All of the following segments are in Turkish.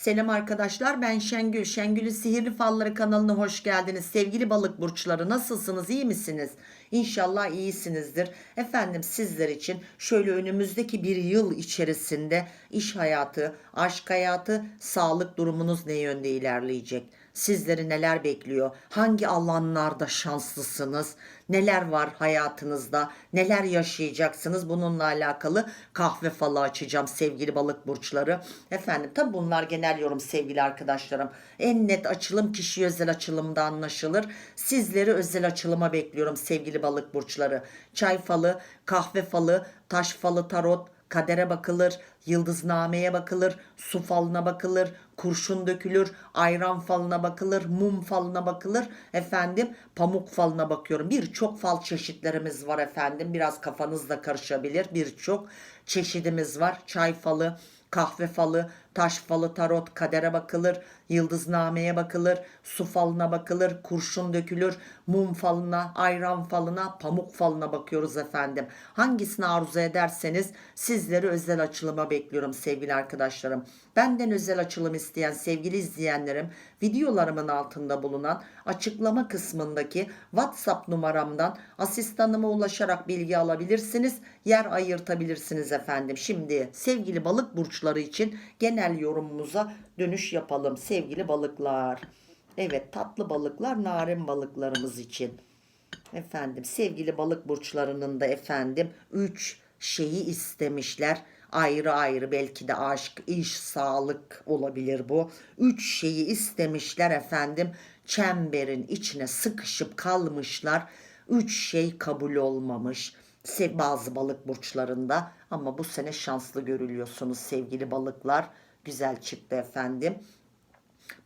Selam arkadaşlar ben Şengül. Şengül'ün Sihirli Falları kanalına hoş geldiniz. Sevgili balık burçları nasılsınız iyi misiniz? İnşallah iyisinizdir. Efendim sizler için şöyle önümüzdeki bir yıl içerisinde iş hayatı, aşk hayatı, sağlık durumunuz ne yönde ilerleyecek? Sizleri neler bekliyor? Hangi alanlarda şanslısınız? Neler var hayatınızda? Neler yaşayacaksınız? Bununla alakalı kahve falı açacağım sevgili balık burçları. Efendim tabi bunlar genel yorum sevgili arkadaşlarım. En net açılım kişi özel açılımda anlaşılır. Sizleri özel açılıma bekliyorum sevgili balık burçları. Çay falı, kahve falı, taş falı tarot, kadere bakılır, yıldıznameye bakılır, su falına bakılır, kurşun dökülür, ayran falına bakılır, mum falına bakılır. Efendim pamuk falına bakıyorum. Birçok fal çeşitlerimiz var efendim. Biraz kafanız da karışabilir. Birçok çeşidimiz var. Çay falı, kahve falı, taş falı, tarot, kadere bakılır, yıldıznameye bakılır, su falına bakılır, kurşun dökülür, mum falına, ayran falına, pamuk falına bakıyoruz efendim. Hangisini arzu ederseniz sizleri özel açılıma bekliyorum sevgili arkadaşlarım. Benden özel açılım isteyen sevgili izleyenlerim videolarımın altında bulunan açıklama kısmındaki WhatsApp numaramdan asistanıma ulaşarak bilgi alabilirsiniz. Yer ayırtabilirsiniz efendim. Şimdi sevgili balık burçları için genel yorumumuza dönüş yapalım sevgili balıklar. Evet tatlı balıklar narin balıklarımız için. Efendim sevgili balık burçlarının da efendim 3 şeyi istemişler. Ayrı ayrı belki de aşk, iş, sağlık olabilir bu. Üç şeyi istemişler efendim. Çemberin içine sıkışıp kalmışlar. Üç şey kabul olmamış. Bazı balık burçlarında ama bu sene şanslı görülüyorsunuz sevgili balıklar. Güzel çıktı efendim.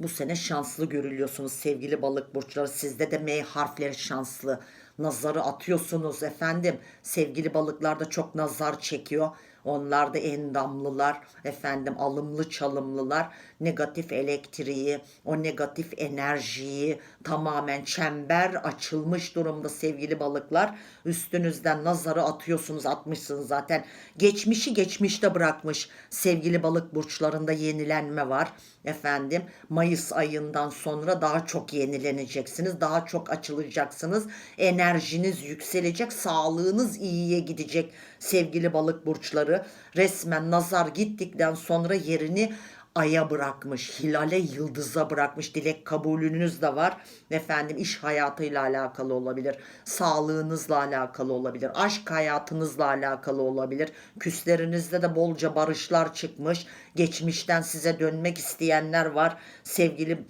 Bu sene şanslı görülüyorsunuz sevgili balık burçları. Sizde de M harfleri şanslı. Nazarı atıyorsunuz efendim. Sevgili balıklar da çok nazar çekiyor. Onlar da endamlılar, efendim alımlı çalımlılar. Negatif elektriği, o negatif enerjiyi tamamen çember açılmış durumda sevgili balıklar. Üstünüzden nazarı atıyorsunuz, atmışsınız zaten. Geçmişi geçmişte bırakmış sevgili balık burçlarında yenilenme var. Efendim Mayıs ayından sonra daha çok yenileneceksiniz. Daha çok açılacaksınız. Enerjiniz yükselecek. Sağlığınız iyiye gidecek sevgili balık burçları. Resmen nazar gittikten sonra yerini aya bırakmış, hilale yıldıza bırakmış dilek kabulünüz de var. Efendim iş hayatıyla alakalı olabilir, sağlığınızla alakalı olabilir, aşk hayatınızla alakalı olabilir. Küslerinizde de bolca barışlar çıkmış. Geçmişten size dönmek isteyenler var. Sevgili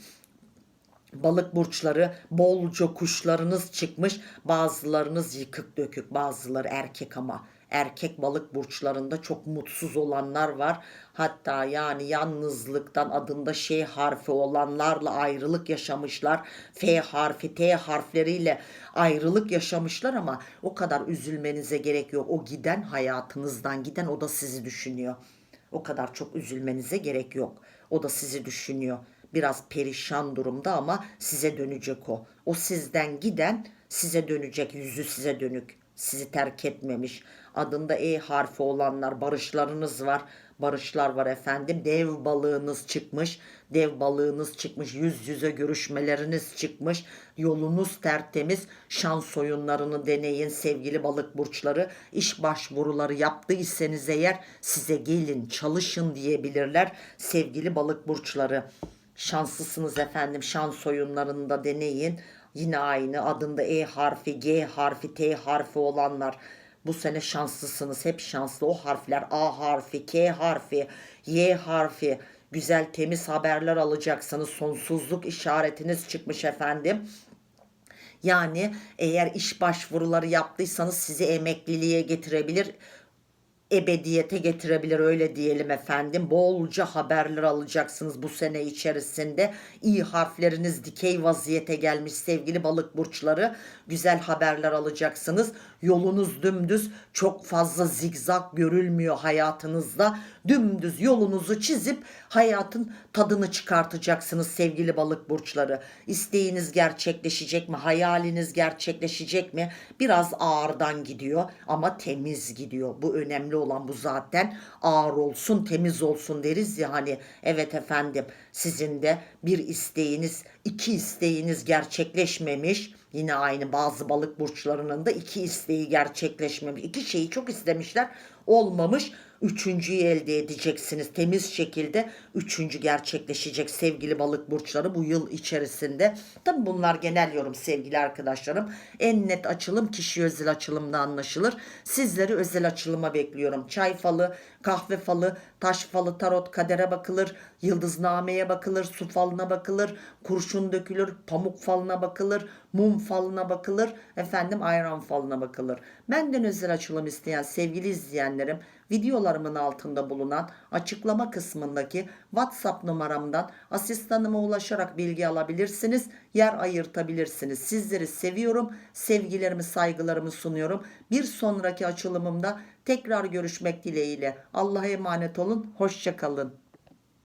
balık burçları bolca kuşlarınız çıkmış. Bazılarınız yıkık dökük, bazıları erkek ama erkek balık burçlarında çok mutsuz olanlar var. Hatta yani yalnızlıktan adında şey harfi olanlarla ayrılık yaşamışlar. F harfi, T harfleriyle ayrılık yaşamışlar ama o kadar üzülmenize gerek yok. O giden hayatınızdan giden o da sizi düşünüyor. O kadar çok üzülmenize gerek yok. O da sizi düşünüyor. Biraz perişan durumda ama size dönecek o. O sizden giden size dönecek, yüzü size dönük. Sizi terk etmemiş. Adında E harfi olanlar, barışlarınız var. Barışlar var efendim. Dev balığınız çıkmış. Dev balığınız çıkmış. Yüz yüze görüşmeleriniz çıkmış. Yolunuz tertemiz. Şans oyunlarını deneyin sevgili balık burçları. İş başvuruları yaptıysanız eğer size gelin çalışın diyebilirler sevgili balık burçları. Şanslısınız efendim. Şans oyunlarında deneyin. Yine aynı adında E harfi, G harfi, T harfi olanlar bu sene şanslısınız. Hep şanslı. O harfler A harfi, K harfi, Y harfi. Güzel temiz haberler alacaksınız. Sonsuzluk işaretiniz çıkmış efendim. Yani eğer iş başvuruları yaptıysanız sizi emekliliğe getirebilir ebediyete getirebilir öyle diyelim efendim. Bolca haberler alacaksınız bu sene içerisinde. İyi harfleriniz dikey vaziyete gelmiş sevgili balık burçları. Güzel haberler alacaksınız. Yolunuz dümdüz çok fazla zigzag görülmüyor hayatınızda. Dümdüz yolunuzu çizip hayatın tadını çıkartacaksınız sevgili balık burçları. İsteğiniz gerçekleşecek mi? Hayaliniz gerçekleşecek mi? Biraz ağırdan gidiyor ama temiz gidiyor. Bu önemli olan bu zaten. Ağır olsun, temiz olsun deriz ya hani. Evet efendim sizin de bir isteğiniz, iki isteğiniz gerçekleşmemiş. Yine aynı bazı balık burçlarının da iki isteği gerçekleşmemiş. İki şeyi çok istemişler olmamış. Üçüncüyü elde edeceksiniz. Temiz şekilde üçüncü gerçekleşecek sevgili balık burçları bu yıl içerisinde. Tabi bunlar genel yorum sevgili arkadaşlarım. En net açılım kişi özel açılımda anlaşılır. Sizleri özel açılıma bekliyorum. Çay falı, kahve falı, taş falı, tarot, kadere bakılır. Yıldıznameye bakılır, su falına bakılır, kurşun dökülür, pamuk falına bakılır, mum falına bakılır, efendim ayran falına bakılır. Benden özel açılım isteyen sevgili izleyenlerim videolarımın altında bulunan açıklama kısmındaki WhatsApp numaramdan asistanıma ulaşarak bilgi alabilirsiniz. Yer ayırtabilirsiniz. Sizleri seviyorum. Sevgilerimi, saygılarımı sunuyorum. Bir sonraki açılımımda tekrar görüşmek dileğiyle. Allah'a emanet olun. Hoşçakalın.